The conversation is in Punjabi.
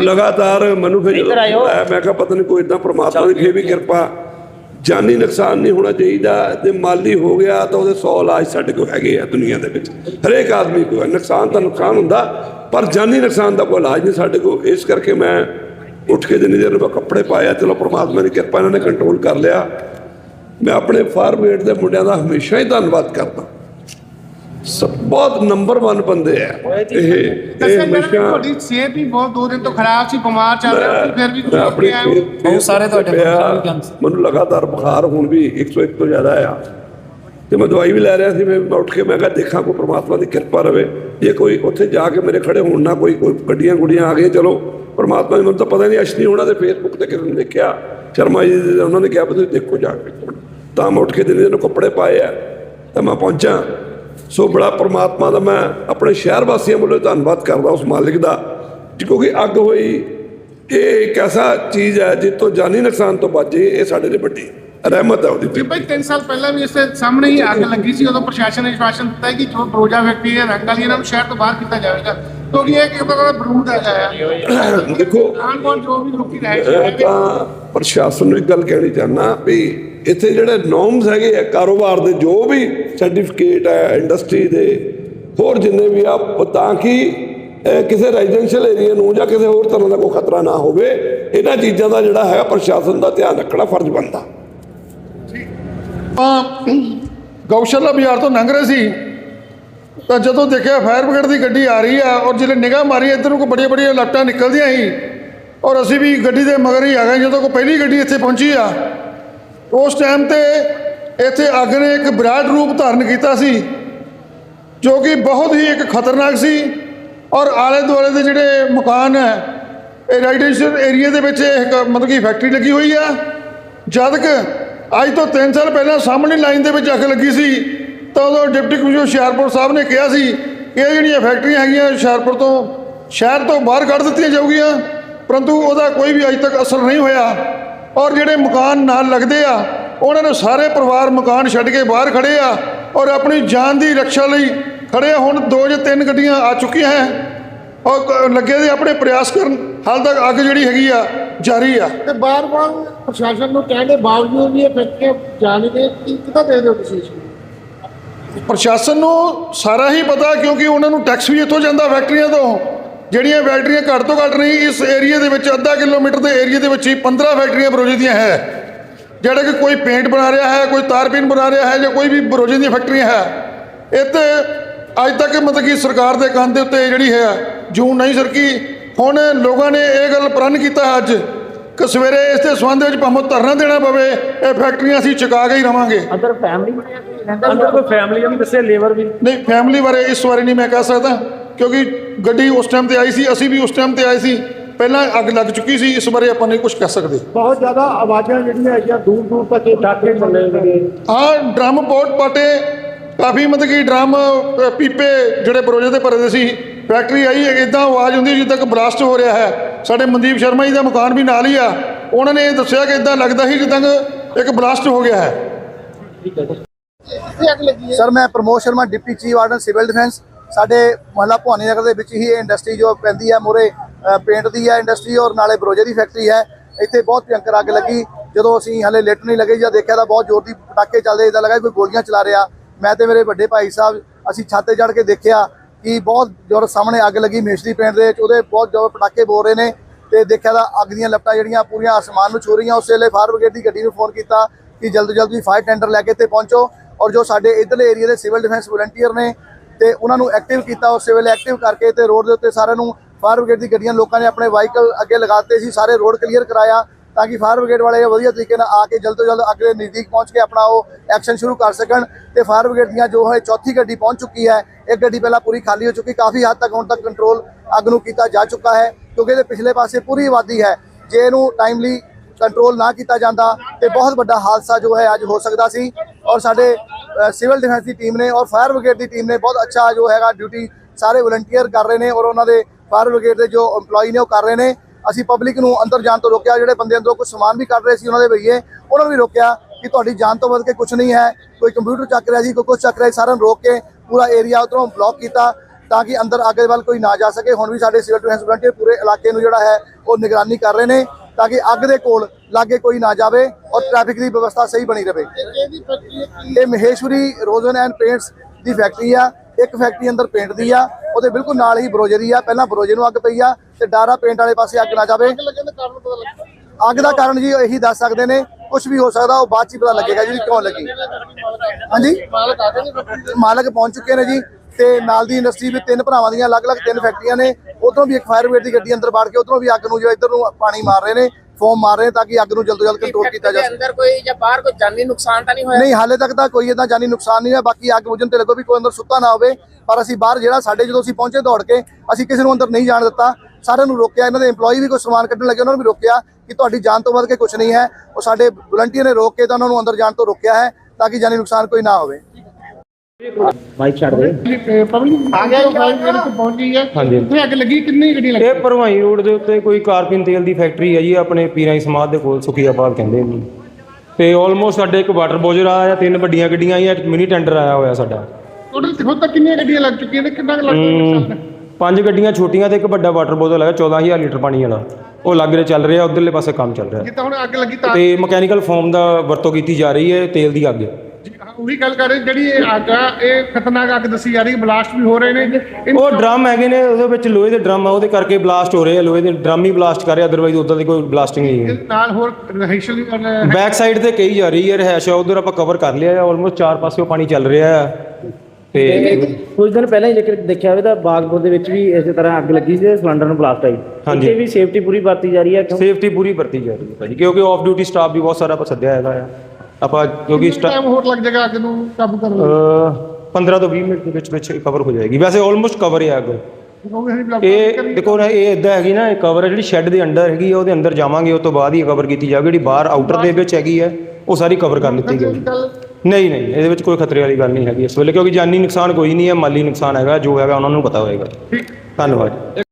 ਲਗਾਤਾਰ ਮੈਨੂੰ ਫਿਰ ਜਦੋਂ ਆਇਆ ਮੈਂ ਕਿਹਾ ਪਤਾ ਨਹੀਂ ਕੋਈ ਇਦਾਂ ਪ੍ਰਮਾਤਮਾ ਦੀ ਫੇਰ ਵੀ ਕਿਰਪਾ। ਜਾਨੀ ਨੁਕਸਾਨ ਨਹੀਂ ਹੋਣਾ ਚਾਹੀਦਾ ਤੇ ਮਾਲੀ ਹੋ ਗਿਆ ਤਾਂ ਉਹਦੇ 100 ਇਲਾਜ ਸਾਡੇ ਕੋਲ ਹੈਗੇ ਆ ਦੁਨੀਆ ਦੇ ਵਿੱਚ। ਹਰੇਕ ਆਦਮੀ ਕੋਲ ਨੁਕਸਾਨ ਤਾਂ ਨੁਕਸਾਨ ਹੁੰਦਾ, ਪਰ ਜਾਨੀ ਨੁਕਸਾਨ ਦਾ ਕੋਈ ਇਲਾਜ ਨਹੀਂ ਸਾਡੇ ਕੋਲ। ਇਸ ਕਰਕੇ ਮੈਂ ਉੱਠ ਕੇ ਜਿੰਨੀ ਦੇਰ ਨੂੰ ਮੈਂ ਕੱਪੜੇ ਪਾਇਆ ਚਲੋ ਪ੍ਰਮਾਤਮਾ ਦੀ ਕਿਰਪਾ ਇਹਨਾਂ ਨੇ ਕੰਟਰੋਲ ਕਰ ਲਿਆ। ਮੈਂ ਆਪਣੇ ਫਾਰਮੇਟ ਦੇ ਮੁੰਡਿਆਂ ਦਾ ਹਮੇਸ਼ਾ ਹੀ ਧੰਨਵਾਦ ਕਰਦਾ। ਸਭ ਬਹੁਤ ਨੰਬਰ 1 ਬੰਦੇ ਆ। ਇਹ ਇਹ ਹਮੇਸ਼ਾ ਤੁਹਾਡੀ ਸਿਹਤ ਵੀ ਬਹੁਤ ਦੋ ਦਿਨ ਤੋਂ ਖਰਾਬ ਸੀ ਬਿਮਾਰ ਚੱਲ ਰਿਹਾ ਸੀ ਫਿਰ ਵੀ ਤੁਸੀਂ ਆਪਣੀ ਬਹੁਤ ਸਾਰੇ ਤੁਹਾਡੇ। ਮੈਨੂੰ ਲਗਾਤਾਰ ਬੁਖਾਰ ਹੁਣ ਵੀ 101 ਤੋਂ ਜ਼ਿਆਦਾ ਆ। ਤੇ ਮੈਂ ਦਵਾਈ ਵੀ ਲੈ ਰਿਹਾ ਸੀ ਮੈਂ ਉੱਠ ਕੇ ਮੈਂ ਕਿਹਾ ਦੇਖਾਂ ਕੋਈ ਪ੍ਰਮਾਤਮਾ ਦੀ ਕਿਰਪਾ ਰਵੇ। ਜੇ ਕੋਈ ਉੱਥੇ ਜਾ ਕੇ ਮੇਰੇ ਖੜੇ ਹੋਣ ਨਾ ਕੋਈ ਕੋਈ ਗੱਡੀਆਂ ਗੁੱਡੀਆਂ ਆ ਗਈਆਂ ਚਲੋ। ਪ੍ਰਮਾਤਮਾ ਨੇ ਮੈਨੂੰ ਤਾਂ ਪਤਾ ਨਹੀਂ ਅਸ਼ਨੀ ਹੋਣਾ ਤੇ ਫੇਸਬੁੱਕ ਤੇ ਕਿਸੇ ਨੇ ਦੇਖਿਆ। ਸ਼ਰਮਾ ਜੀ ਉਹਨਾਂ ਨੇ ਕਿਹਾ ਵੀ ਤੁਸੀਂ ਦੇਖੋ ਜਾ ਕੇ। ਤਾਂ ਮੈਂ ਉੱਠ ਕੇ ਦਿਨੇ ਨੂੰ ਕੱਪੜੇ ਪਾਏ ਆ। ਤਾਂ ਮੈਂ ਪਹੁੰਚਾ। ਸੋ ਬੜਾ ਪ੍ਰਮਾਤਮਾ ਦਾ ਮੈਂ ਆਪਣੇ ਸ਼ਹਿਰ ਵਾਸੀਆਂ ਵੱਲੋਂ ਧੰਨਵਾਦ ਕਰਦਾ ਉਸ ਮਾਲਿਕ ਦਾ ਕਿਉਂਕਿ ਅੱਗ ਹੋਈ ਇਹ ਇੱਕ ਐਸਾ ਚੀਜ਼ ਹੈ ਜਿਸ ਤੋਂ ਜਾਨੀ ਨੁਕਸਾਨ ਤੋਂ ਬਚੇ ਇਹ ਸਾਡੇ ਲਈ ਵੱਡੀ ਰਹਿਮਤ ਹੈ ਉਹਦੀ। ਜੀ ਭਾਈ 3 ਸਾਲ ਪਹਿਲਾਂ ਵੀ ਇਸੇ ਸਾਹਮਣੇ ਹੀ ਅੱਗ ਲੱਗੀ ਸੀ ਉਦੋਂ ਪ੍ਰਸ਼ਾਸਨ ਨੇ ਵਿਸ਼ਵਾਸਨ ਦਿੱਤਾ ਕਿ ਜੋ ਬਰੋਜਾ ਵਿਅਕਤੀ ਹੈ ਰੰਗ ਵਾਲੀ ਇਹਨਾਂ ਨੂੰ ਸ਼ਹਿਰ ਤੋਂ ਬਾਹਰ ਕੀਤਾ ਜਾਵੇਗਾ। ਕਿਉਂਕਿ ਇਹ ਇੱਕ ਤਰ੍ਹਾਂ ਦਾ ਬਰੂਦ ਹੈ। ਦੇਖੋ ਆਨ ਕੋਲ ਜੋ ਵੀ ਲੋਕੀ ਰਹੇ ਤਾਂ ਪ੍ਰਸ਼ਾਸਨ ਨੂੰ ਇੱਕ ਗੱਲ ਕਹਿਣੀ ਚਾਹੁੰਦਾ ਵੀ ਇੱਥੇ ਜਿਹੜੇ ਨੋਰਮਸ ਹੈਗੇ ਆ, ਕਾਰੋਬਾਰ ਦੇ ਜੋ ਵੀ ਸਰਟੀਫਿਕੇਟ ਹੈ ਇੰਡਸਟਰੀ ਦੇ, ਹੋਰ ਜਿੰਨੇ ਵੀ ਆ ਤਾਂ ਕਿ ਕਿਸੇ ਰੈਜ਼ੀਡੈਂਸ਼ੀਅਲ ਏਰੀਆ ਨੂੰ ਜਾਂ ਕਿਸੇ ਹੋਰ ਤਰ੍ਹਾਂ ਦਾ ਕੋਈ ਖਤਰਾ ਨਾ ਹੋਵੇ, ਇਹਨਾਂ ਚੀਜ਼ਾਂ ਦਾ ਜਿਹੜਾ ਹੈਗਾ ਪ੍ਰਸ਼ਾਸਨ ਦਾ ਧਿਆਨ ਰੱਖਣਾ ਫਰਜ਼ ਬਣਦਾ। ਆਪਾਂ ਗਊਸ਼ਾਲਾ ਬਾਜ਼ਾਰ ਤੋਂ ਲੰਘ ਰਹੇ ਸੀ। ਤਾਂ ਜਦੋਂ ਦੇਖਿਆ ਫਾਇਰ ਬ੍ਰਿਗੇਡ ਦੀ ਗੱਡੀ ਆ ਰਹੀ ਆ, ਔਰ ਜਿਹੜੇ ਨਿਗਾਹ ਮਾਰੀ ਇੱਧਰ ਨੂੰ ਕੋਈ ਬੜੀਆਂ ਬੜੀਆਂ ਲਾਈਟਾਂ ਨਿਕਲਦੀਆਂ ਸੀ। ਔਰ ਅਸੀਂ ਵੀ ਗੱਡੀ ਦੇ ਮਗਰ ਹੀ ਆ ਗਏ, ਜਦੋਂ ਕੋਈ ਪਹਿਲੀ ਗੱਡੀ ਇੱਥੇ ਪਹੁੰਚੀ ਆ ਉਸ ਟਾਈਮ ਤੇ ਇੱਥੇ ਅੱਗ ਨੇ ਇੱਕ ਵਿਰਾਟ ਰੂਪ ਧਾਰਨ ਕੀਤਾ ਸੀ, ਜੋ ਕਿ ਬਹੁਤ ਹੀ ਇੱਕ ਖਤਰਨਾਕ ਸੀ ਔਰ ਆਲੇ ਦੁਆਲੇ ਦੇ ਜਿਹੜੇ ਮਕਾਨ ਹੈ, ਇਹ ਰਾਈਡੇਸ਼ਨ ਏਰੀਆ ਦੇ ਵਿੱਚ ਇਹ ਇੱਕ ਮਤਲਬ ਕਿ ਫੈਕਟਰੀ ਲੱਗੀ ਹੋਈ ਆ। ਜਦ ਕਿ ਅੱਜ ਤੋਂ 3 ਸਾਲ ਪਹਿਲਾਂ ਸਾਹਮਣੇ ਲਾਈਨ ਦੇ ਵਿੱਚ ਅੱਗ ਲੱਗੀ ਸੀ, ਤਾਂ ਉਦੋਂ ਡਿਪਟੀ ਕਮਿਸ਼ਨਰ ਹੁਸ਼ਿਆਰਪੁਰ ਸਾਹਿਬ ਨੇ ਕਿਹਾ ਸੀ ਕਿ ਇਹ ਜਿਹੜੀਆਂ ਫੈਕਟਰੀਆਂ ਹੈਗੀਆਂ ਹੁਸ਼ਿਆਰਪੁਰ ਤੋਂ ਸ਼ਹਿਰ ਤੋਂ ਬਾਹਰ ਕੱਢ ਦਿੱਤੀਆਂ ਜਾਊਗੀਆਂ, ਪਰੰਤੂ ਉਹਦਾ ਕੋਈ ਵੀ ਅੱਜ ਤੱਕ ਅਸਰ ਨਹੀਂ ਹੋਇਆ। ਔਰ ਜਿਹੜੇ ਮਕਾਨ ਨਾਲ ਲੱਗਦੇ ਆ ਉਹਨਾਂ ਨੇ ਸਾਰੇ ਪਰਿਵਾਰ ਮਕਾਨ ਛੱਡ ਕੇ ਬਾਹਰ ਖੜੇ ਆ ਔਰ ਆਪਣੀ ਜਾਨ ਦੀ ਰੱਖਿਆ ਲਈ ਖੜੇ ਆ। ਹੁਣ ਦੋ ਜਾਂ ਤਿੰਨ ਗੱਡੀਆਂ ਆ ਚੁੱਕੀਆਂ ਹੈ ਔਰ ਲੱਗੇ ਦੇ ਆਪਣੇ ਪ੍ਰਯਾਸ ਕਰਨ। ਹਾਲ ਤੱਕ ਅੱਗ ਜਿਹੜੀ ਹੈਗੀ ਆ ਜਾਰੀ ਆ। ਤੇ ਬਾਰ-ਬਾਰ ਪ੍ਰਸ਼ਾਸਨ ਨੂੰ ਕਹਿਣ ਦੇ ਬਾਵਜੂਦ ਵੀ ਇਹ ਫੈਕਟਰੀ ਜਾਣਗੇ ਕਿ ਕਿੱਦਾਂ ਦੇ ਦਿਓ ਤੁਸੀਂ ਪ੍ਰਸ਼ਾਸਨ ਨੂੰ ਸਾਰਾ ਹੀ ਪਤਾ ਕਿਉਂਕਿ ਉਹਨਾਂ ਨੂੰ ਟੈਕਸ ਵੀ ਇੱਥੋਂ ਜਾਂਦਾ ਫੈਕਟਰੀਆਂ ਤੋਂ। ਜਿਹੜੀਆਂ ਫੈਕਟਰੀਆਂ ਘੱਟ ਤੋਂ ਘੱਟ ਨਹੀਂ ਇਸ ਏਰੀਆ ਦੇ ਵਿੱਚ ਅੱਧਾ ਕਿਲੋਮੀਟਰ ਦੇ ਏਰੀਆ ਦੇ ਵਿੱਚ ਹੀ 15 ਫੈਕਟਰੀਆਂ ਬਰੋਜੇ ਦੀਆਂ ਹੈ। ਜਿਹੜਾ ਕਿ ਕੋਈ ਪੇਂਟ ਬਣਾ ਰਿਹਾ ਹੈ ਕੋਈ ਤਾਰਪੀਨ ਬਣਾ ਰਿਹਾ ਹੈ ਜਾਂ ਕੋਈ ਵੀ ਬਰੋਜੇ ਦੀਆਂ ਫੈਕਟਰੀਆਂ ਹੈ। ਇੱਥੇ ਅੱਜ ਤੱਕ ਮਤਲਬ ਕਿ ਸਰਕਾਰ ਦੇ ਕੰਨ ਦੇ ਉੱਤੇ ਜਿਹੜੀ ਹੈ ਜੂਨ ਨਹੀਂ ਸਰਕੀ। ਹੁਣ ਲੋਕਾਂ ਨੇ ਇਹ ਗੱਲ ਪ੍ਰਣ ਕੀਤਾ ਹੈ ਅੱਜ ਕਿ ਸਵੇਰੇ ਇਸ ਦੇ ਸੰਬੰਧ ਵਿੱਚ ਭਾਵੇਂ ਧਰਨਾ ਦੇਣਾ ਪਵੇ ਇਹ ਫੈਕਟਰੀਆਂ ਅਸੀਂ ਚੁਕਾ ਕੇ ਹੀ ਰਵਾਂਗੇ। ਅੰਦਰ ਫੈਮਿਲੀ ਅੰਦਰ ਕੋਈ ਫੈਮਿਲੀ ਵੀ ਦੱਸਿਆ ਲੇਬਰ ਵੀ। ਨਹੀਂ ਫੈਮਿਲੀ ਬਾਰੇ ਇਸ ਬਾਰੇ ਨਹੀਂ ਮੈਂ ਕਹਿ ਸਕਦਾ। ਕਿਉਂਕਿ ਗੱਡੀ ਉਸ ਟਾਈਮ ਤੇ ਆਈ ਸੀ ਅਸੀਂ ਵੀ ਉਸ ਟਾਈਮ ਤੇ ਆਏ ਸੀ। ਪਹਿਲਾਂ ਅੱਗ ਲੱਗ ਚੁੱਕੀ ਸੀ ਇਸ ਬਾਰੇ ਆਪਾਂ ਨਹੀਂ ਕੁਝ ਕਹਿ ਸਕਦੇ। ਬਹੁਤ ਜ਼ਿਆਦਾ ਆਵਾਜ਼ਾਂ ਜਿਹੜੀਆਂ ਹੈਗੀਆਂ ਦੂਰ ਦੂਰ ਤੱਕ ਇਹ ਡਾਕੇ ਚੱਲੇ ਨੇ ਹਾਂ ਡਰਮ ਪੋਟ ਪਾਟੇ। ਕਾਫੀ ਮਤਲਬ ਕਿ ਡਰਮ ਪੀਪੇ ਜਿਹੜੇ ਬਰੋਜੇ ਤੇ ਭਰੇ ਦੇ ਸੀ। ਫੈਕਟਰੀ ਆਈ ਇਦਾਂ ਆਵਾਜ਼ ਹੁੰਦੀ ਜਿੱਦਾਂ ਤੱਕ ਬਲਾਸਟ ਹੋ ਰਿਹਾ ਹੈ। ਸਾਡੇ ਮਨਦੀਪ ਸ਼ਰਮਾ ਜੀ ਦਾ ਮਕਾਨ ਵੀ ਨਾਲ ਹੀ ਆ। ਉਹਨਾਂ ਨੇ ਇਹ ਦੱਸਿਆ ਕਿ ਇਦਾਂ ਲੱਗਦਾ ਸੀ ਜਿੱਦਾਂ ਕਿ ਇੱਕ ਬਲਾਸਟ ਹੋ ਗਿਆ ਹੈ। ਸਰ ਮੈਂ Pramod Sharma deputy chief warden civil defence. ਸਾਡੇ ਮਹੱਲਾ ਭਵਾਨੀ ਨਗਰ ਦੇ ਵਿੱਚ ਹੀ ਇਹ ਇੰਡਸਟਰੀ ਜੋ ਪੈਂਦੀ ਹੈ ਮੋਰੇ ਪੇਂਟ ਦੀ ਹੈ ਇੰਡਸਟਰੀ ਔਰ ਨਾਲੇ ਬਰੋਜੇ ਦੀ ਫੈਕਟਰੀ ਹੈ। ਇੱਥੇ ਬਹੁਤ ਭਿਅੰਕਰ ਅੱਗ ਲੱਗੀ। ਜਦੋਂ ਅਸੀਂ ਹਲੇ ਲਿਟ ਨਹੀਂ ਲੱਗੇ ਜਾਂ ਦੇਖਿਆ ਤਾਂ ਬਹੁਤ ਜ਼ੋਰ ਦੀ ਪਟਾਕੇ ਚੱਲਦੇ ਇਦਾਂ ਲੱਗਾ ਕੋਈ ਗੋਲੀਆਂ ਚਲਾ ਰਿਹਾ। ਮੈਂ ਤੇ ਮੇਰੇ ਵੱਡੇ ਭਾਈ ਸਾਹਿਬ, ਅਸੀਂ ਛੱਤ ਤੇ ਚੜ੍ਹ ਕੇ ਦੇਖਿਆ ਕਿ ਬਹੁਤ ਜ਼ੋਰ ਸਾਹਮਣੇ ਅੱਗ ਲੱਗੀ ਮੇਸ਼ਰੀ ਪਿੰਡ ਦੇ ਵਿੱਚ। ਉਹਦੇ ਬਹੁਤ ਜ਼ੋਰ ਪਟਾਕੇ ਬੋਲ ਰਹੇ ਨੇ ਤੇ ਦੇਖਿਆ ਤਾਂ ਅੱਗ ਦੀਆਂ ਲਪਟਾਂ ਜਿਹੜੀਆਂ ਪੂਰੀਆਂ ਆਸਮਾਨ ਨੂੰ ਛੂ ਰਹੀਆਂ। ਉਸ ਵੇਲੇ ਫਾਇਰ ਬ੍ਰਿਗੇਡ ਦੀ ਗੱਡੀ ਨੂੰ ਫੋਨ ਕੀਤਾ ਕਿ ਜਲਦ ਤੋਂ ਜਲਦ ਵੀ ਫਾਇਰ ਟੈਂਡਰ ਲੈ ਕੇ ਇੱਥੇ ਪਹੁੰਚੋ। ਔਰ ਜੋ ਸਾਡੇ ਇਧਰਲੇ ਏਰੀਆ ਦੇ ਸਿਵਲ ਡਿਫੈਂਸ ਵਲੰਟੀਅਰ ਨੇ ਤੇ ਉਹਨਾਂ ਨੂੰ ਐਕਟਿਵ ਕੀਤਾ ਉਸ ਵੇਲੇ ਐਕਟਿਵ ਕਰਕੇ ਤੇ ਰੋਡ ਦੇ ਉੱਤੇ ਸਾਰਿਆਂ ਨੂੰ ਫਾਇਰ ਬ੍ਰਿਗੇਡ ਦੀ ਗੱਡੀਆਂ ਲੋਕਾਂ ਨੇ ਆਪਣੇ ਵਾਹੀਕਲ ਅੱਗੇ ਲਗਾਤੇ ਸੀ, ਸਾਰੇ ਰੋਡ ਕਲੀਅਰ ਕਰਾਇਆ ਤਾਂ ਕਿ ਫਾਇਰ ਬ੍ਰਿਗੇਡ ਵਾਲੇ ਵਧੀਆ ਤਰੀਕੇ ਨਾਲ ਆ ਕੇ ਜਲਦ ਤੋਂ ਜਲਦ ਅੱਗ ਦੇ ਨਜ਼ਦੀਕ ਪਹੁੰਚ ਕੇ ਆਪਣਾ ਉਹ ਐਕਸ਼ਨ ਸ਼ੁਰੂ ਕਰ ਸਕਣ ਤੇ ਫਾਇਰ ਬ੍ਰਿਗੇਡ ਦੀਆਂ ਜੋ ਹੈ ਚੌਥੀ ਗੱਡੀ ਪਹੁੰਚ ਚੁੱਕੀ ਹੈ, ਇੱਕ ਗੱਡੀ ਪਹਿਲਾਂ ਪੂਰੀ ਖਾਲੀ ਹੋ ਚੁੱਕੀ, ਕਾਫੀ ਹੱਦ ਤੱਕ ਹੁਣ ਤੱਕ ਕੰਟਰੋਲ ਅੱਗ ਨੂੰ ਕੀਤਾ ਜਾ ਚੁੱਕਾ ਹੈ ਕਿਉਂਕਿ ਇਹਦੇ ਪਿਛਲੇ ਪਾਸੇ ਪੂਰੀ ਆਬਾਦੀ ਹੈ, ਜੇ ਇਹਨੂੰ ਟਾਈਮਲੀ ਕੰਟਰੋਲ ਨਾ ਕੀਤਾ ਜਾਂਦਾ ਤੇ ਬਹੁਤ ਵੱਡਾ ਹਾਦਸਾ ਜੋ ਹੈ ਅੱਜ ਹੋ ਸਕਦਾ ਸੀ ਔਰ ਸਾਡੇ ਸਿਵਲ ਡਿਫੈਂਸ ਦੀ ਟੀਮ ਨੇ ਔਰ ਫਾਇਰ ਬ੍ਰਿਗੇਡ ਦੀ ਟੀਮ ਨੇ ਬਹੁਤ ਅੱਛਾ ਜੋ ਹੈਗਾ ਡਿਊਟੀ ਸਾਰੇ ਵਲੰਟੀਅਰ ਕਰ ਰਹੇ ਨੇ ਔਰ ਉਹਨਾਂ ਦੇ ਫਾਇਰ ਬ੍ਰਿਗੇਡ ਦੇ ਜੋ EMPLOYE ਨੇ ਉਹ ਕਰ ਰਹੇ ਨੇ। ਅਸੀਂ ਪਬਲਿਕ ਨੂੰ ਅੰਦਰ ਜਾਣ ਤੋਂ ਰੋਕਿਆ ਜਿਹੜੇ ਬੰਦੇ ਅੰਦਰੋਂ ਕੁਝ ਸਮਾਨ ਵੀ ਕੱਢ ਰਹੇ ਸੀ ਉਹਨਾਂ ਦੇ ਭਈਏ ਉਹਨਾਂ ਨੂੰ ਵੀ ਰੋਕਿਆ ਕਿ ਤੁਹਾਡੀ ਜਾਨ ਤੋਂ ਵੱਧ ਕੇ ਕੁਝ ਨਹੀਂ ਹੈ ਕੋਈ ਕੰਪਿਊਟਰ ਚੱਕ ਰਿਹਾ ਜੀ ਕੋਈ ਕੁਝ ਚੱਕ ਰਿਹਾ ਜੀ, ਸਾਰਿਆਂ ਨੂੰ ਰੋਕ ਕੇ ਪੂਰਾ ਏਰੀਆ ਉਧਰੋਂ ਬਲੌਕ ਕੀਤਾ ਤਾਂ ਕਿ ਅੰਦਰ ਅੱਗੇ ਵੱਲ ਕੋਈ ਨਾ ਜਾ ਸਕੇ। ਹੁਣ ਵੀ ਸਾਡੇ ਸਿਵਲ ਡਿਫੈਂਸ ਵਲੰਟੀਅਰ ਪੂਰੇ ਇਲਾਕੇ ਨੂੰ ਜਿਹੜਾ ਹੈ ਉਹ ਨਿਗਰਾਨੀ ਕਰ ਰਹੇ ਨੇ। ਤਾਂ ਕਿ ਅੱਗ ਦੇ ਕੋਲ ਲਾਗੇ ਕੋਈ ਨਾ ਜਾਵੇ ਔਰ ਟ੍ਰੈਫਿਕ ਦੀ ਵਿਵਸਥਾ ਸਹੀ ਬਣੀ ਰਹੇ। ਇਹ ਮਹੇਸ਼ਵਰੀ ਰੋਜ਼ਨ ਐਂਡ ਪੇਂਟਸ ਦੀ ਫੈਕਟਰੀ ਆ। ਇੱਕ ਫੈਕਟਰੀ ਅੰਦਰ ਪੇਂਟ ਦੀ ਆ। ਉਹਦੇ ਬਿਲਕੁਲ ਨਾਲ ਹੀ ਬਰੋਜੇ ਦੀ ਆ। ਪਹਿਲਾਂ ਬਰੋਜੇ ਨੂੰ ਅੱਗ ਪਈ ਆ ਤੇ ਡਾਰਾ ਪੇਂਟ ਵਾਲੇ ਪਾਸੇ ਅੱਗ ਨਾ ਜਾਵੇ। ਅੱਗ ਦਾ ਕਾਰਨ ਜੀ ਇਹੀ ਦੱਸ ਸਕਦੇ ਨੇ। ਕੁਝ ਵੀ ਹੋ ਸਕਦਾ ਉਹ ਬਾਅਦ ਚ ਪਤਾ ਲੱਗੇਗਾ ਜੀ ਕਿਉਂ ਲੱਗੀ। ਹਾਂਜੀ? ਮਾਲਕ ਆ ਗਏ ਨੇ ਫੈਕਟਰੀ ਦੇ ਮਾਲਕ ਪਹੁੰਚ ਚੁੱਕੇ ਨੇ ਜੀ। ਤੇ ਨਾਲ ਦੀ ਇੰਡਸਟਰੀ ਵੀ ਤਿੰਨ ਭਰਾਵਾਂ ਦੀਆਂ ਅਲੱਗ-ਅਲੱਗ ਤਿੰਨ ਫੈਕਟਰੀਆਂ ਨੇ। ਉਧਰੋਂ ਵੀ ਇੱਕ ਫਾਇਰ ਬ੍ਰਿਗੇਡ ਦੀ ਗੱਡੀ ਅੰਦਰ ਵੜ ਕੇ ਉਧਰੋਂ ਵੀ ਅੱਗ ਨੂੰ ਜੋ ਇੱਧਰ ਨੂੰ ਪਾਣੀ ਮਾਰ ਰਹੇ ਨੇ ਫੋਮ ਮਾਰ ਰਹੇ ਨੇ ਤਾਂ ਕਿ ਅੱਗ ਨੂੰ ਜਲਦ ਤੋਂ ਜਲਦ ਕੰਟਰੋਲ ਕੀਤਾ ਜਾ ਸਕੇ। ਅੰਦਰ ਕੋਈ ਜਾਂ ਬਾਹਰ ਕੋਈ ਜਾਨੀ ਨੁਕਸਾਨ ਤਾਂ ਨਹੀਂ ਹੋਇਆ? ਨਹੀਂ ਹਾਲੇ ਤੱਕ ਤਾਂ ਕੋਈ ਇਦਾਂ ਜਾਨੀ ਨੁਕਸਾਨ ਨਹੀਂ ਹੈ ਬਾਕੀ ਅੱਗ ਬੁਝਣ ਤੇ ਲੱਗੋ ਵੀ ਕੋਈ ਅੰਦਰ ਸੁੱਤਾ ਨਾ ਹੋਵੇ ਪਰ ਅਸੀਂ ਬਾਹਰ ਜਿਹੜਾ ਸਾਡੇ ਜਦੋਂ ਅਸੀਂ ਪਹੁੰਚੇ ਦੌੜ ਕੇ ਅਸੀਂ ਕਿਸੇ ਨੂੰ ਅੰਦਰ ਨਹੀਂ ਜਾਣ ਦਿੱਤਾ। ਸਾਰਿਆਂ ਨੂੰ ਰੋਕਿਆ ਇਹਨਾਂ ਦੇ EMPLOYE ਵੀ ਕੋਈ ਸਮਾਨ ਕੱਢਣ ਲੱਗੇ ਉਹਨਾਂ ਨੂੰ ਵੀ ਰੋਕਿਆ ਕਿ ਤੁਹਾਡੀ ਜਾਨ ਤੋਂ ਵੱਧ ਕੇ ਕੁਝ ਨਹੀਂ ਹੈ। ਉਹ ਸਾਡੇ ਵਲੰਟੀਅਰ ਨੇ ਰੋਕ ਕੇ ਤਾਂ ਉਹਨਾਂ ਨੂੰ ਅੰਦਰ ਜਾਣ ਤੋਂ ਰੋਕਿਆ ਹੈ ਤਾਂ ਕਿ ਜਾਨੀ ਨੁਕਸਾਨ ਕੋਈ ਨਾ ਹੋਵੇ। ਮਾਈਕ ਛੱਡ ਦੇ। ਪਬਲਿਕ ਆ ਗਿਆ ਫਾਇਰ ਬ੍ਰਿਗੇਡ ਤੋਂ ਪਹੁੰਚ ਗਈ ਹੈ ਹਾਂਜੀ। ਉੱਥੇ ਅੱਗ ਲੱਗੀ ਕਿੰਨੀ ਗੱਡੀ ਲੱਗੀ? ਇਹ ਭਰਵਾਈ ਰੋਡ ਦੇ ਉੱਤੇ ਕੋਈ ਕਾਰਪਿਨ ਤੇਲ ਦੀ ਫੈਕਟਰੀ ਹੈ ਜੀ ਆਪਣੇ ਪੀਰਾਂ ਦੀ ਸਮਾਧ ਦੇ ਕੋਲ ਸੁਖੀਆਬਾਦ ਕਹਿੰਦੇ ਨੇ। ਤੇ ਆਲਮੋਸਟ ਸਾਡੇ ਇੱਕ ਵਾਟਰ ਬੋਜਰ ਆਇਆ ਤਿੰਨ ਵੱਡੀਆਂ ਗੱਡੀਆਂ ਆਈਆਂ ਇੱਕ ਮਿਨੀ ਟੈਂਡਰ ਆਇਆ ਹੋਇਆ ਸਾਡਾ। ਟੋਟਲ ਹੁਣ ਤੱਕ ਕਿੰਨੀਆਂ ਗੱਡੀਆਂ ਲੱਗ ਚੁੱਕੀਆਂ ਨੇ ਕਿੰਨਾ ਕੁ ਲੱਗ ਚੁੱਕਾ ਪੰਜ ਗੱਡੀਆਂ ਛੋਟੀਆਂ ਤੇ ਇੱਕ ਵੱਡਾ ਵਾਟਰ ਬੋਤਲ ਹੈਗਾ 14000 ਲੀਟਰ ਪਾਣੀ ਵਾਲਾ। ਉਹ ਲੱਗ ਰਿਹਾ ਚੱਲ ਰਿਹਾ ਉਧਰਲੇ ਪਾਸੇ ਕੰਮ ਚੱਲ ਰਿਹਾ। ਜਿੱਦਾਂ ਹੁਣ ਅੱਗ ਲੱਗੀ ਤਾਂ ਤੇ ਮਕੈਨੀਕਲ ਫੋਮ ਦਾ ਵਰਤੋਂ ਕੀਤੀ ਜਾ ਰਹੀ ਹੈ ਤੇਲ ਦੀ ਅੱਗ। ਉਹੀ ਗੱਲ ਕਰ ਰਹੇ ਜਿਹੜੀ ਇਹ ਅੱਗ ਆ ਇਹ ਖਤਰਨਾਕ ਅੱਗ ਦੱਸੀ ਜਾ ਰਹੀ ਹੈ ਬਲਾਸਟ ਵੀ ਹੋ ਰਹੇ ਨੇ। ਉਹ ਡਰਮ ਹੈਗੇ ਨੇ ਉਹਦੇ ਵਿੱਚ ਲੋਹੇ ਦੇ ਡਰਮ ਆ ਉਹਦੇ ਕਰਕੇ ਬਲਾਸਟ ਹੋ ਰਹੇ ਆ ਲੋਹੇ ਦੇ ਡਰਮ ਹੀ ਬਲਾਸਟ ਕਰ ਰਿਹਾ ਅਦਰਵਾਈਜ਼ ਉਦਾਂ ਦੀ ਕੋਈ ਬਲਾਸਟਿੰਗ ਨਹੀਂ ਹੈ। ਨਾਲ ਹੋਰ ਰਹਿਸ਼ਲ ਬੈਕ ਸਾਈਡ ਤੇ ਕਹੀ ਜਾ ਰਹੀ ਹੈ ਰਹਿਸ਼ ਆ ਉਧਰ ਆਪਾਂ ਕਵਰ ਕਰ ਲਿਆ ਹੈ ਆਲਮੋਸਟ ਚਾਰ ਪਾਸਿਓਂ ਪਾਣੀ ਚੱਲ ਰਿਹਾ ਹੈ ਤੇ ਕੁਝ ਦਿਨ ਪਹਿਲਾਂ ਹੀ ਜੇਕਰ ਦੇਖਿਆ ਹੋਵੇ ਤਾਂ ਬਾਗਪੁਰ ਦੇ ਵਿੱਚ ਵੀ ਇਸੇ ਤਰ੍ਹਾਂ ਅੱਗ ਲੱਗੀ ਸੀ ਸਿਲੰਡਰ ਨੂੰ ਬਲਾਸਟ ਆਈ। ਹਾਂਜੀ। ਇੱਥੇ ਵੀ ਸੇਫਟੀ ਪੂਰੀ ਵਰਤੀ ਜਾ ਰਹੀ ਹੈ ਕਿਉਂ? ਸੇਫਟੀ ਪੂਰੀ ਵਰਤੀ ਜਾ ਰਹੀ ਹੈ ਭਾਜੀ ਕਿਉਂਕਿ ਆਫ ਡਿਊਟੀ ਸਟਾਫ ਵੀ ਬਹੁਤ ਸਾਰਾ ਸੱਦਿਆ ਹੈਗਾ ਆ। ਆਪਾਂ ਕਿਉਂਕਿ ਸਟਾ- ਟਾਈਮ ਹੋਰ ਲੱਗ ਜਾਏਗਾ ਅੱਗ ਨੂੰ ਕਾਬੂ ਕਰਨ ਲਈ? ਅਹ 15 ਤੋਂ 20 ਮਿੰਟ ਦੇ ਵਿੱਚ ਵਿੱਚ ਕਵਰ ਹੋ ਜਾਏਗੀ। ਵੈਸੇ ਆਲਮੋਸਟ ਕਵਰ ਹੀ ਆ ਅੱਗ। ਕਿਉਂਕਿ ਅਸੀਂ ਬਲਾਸਟ ਇਹ ਦੇਖੋ ਨਾ ਇਹ ਇਦਾਂ ਹੈਗੀ ਨਾ ਇਹ ਕਵਰ ਹੈ ਜਿਹੜੀ ਸ਼ੈੱਡ ਦੇ ਅੰਡਰ ਹੈਗੀ ਆ ਉਹਦੇ ਅੰਦਰ ਜਾਵਾਂਗੇ ਉਸ ਤੋਂ ਬਾਅਦ ਹੀ ਕਵਰ ਕੀਤੀ ਜਾਵੇਗੀ ਜਿਹੜੀ ਬਾਹਰ ਆਊਟਰ ਦੇ ਵਿੱਚ ਹੈਗੀ ਹੈ ਉਹ ਸਾਰੀ ਕਵਰ ਕਰ ਲਿੱਤੀ ਗਈ ਗੱਲ ਨਹੀਂ ਨਹੀਂ ਇਹਦੇ ਵਿੱਚ ਕੋਈ ਖਤਰੇ ਵਾਲੀ ਗੱਲ ਨਹੀਂ ਹੈਗੀ ਇਸ ਵੇਲੇ ਕਿਉਂਕਿ ਜਾਨੀ ਨੁਕਸਾਨ ਕੋਈ ਨਹੀਂ ਹੈ ਮਾਲੀ ਨੁਕਸਾਨ ਹੈਗਾ ਜੋ ਹੈਗਾ ਉਹਨਾਂ ਨੂੰ ਪਤਾ ਹੋਏਗਾ। ਠੀਕ। ਧੰਨਵਾਦ।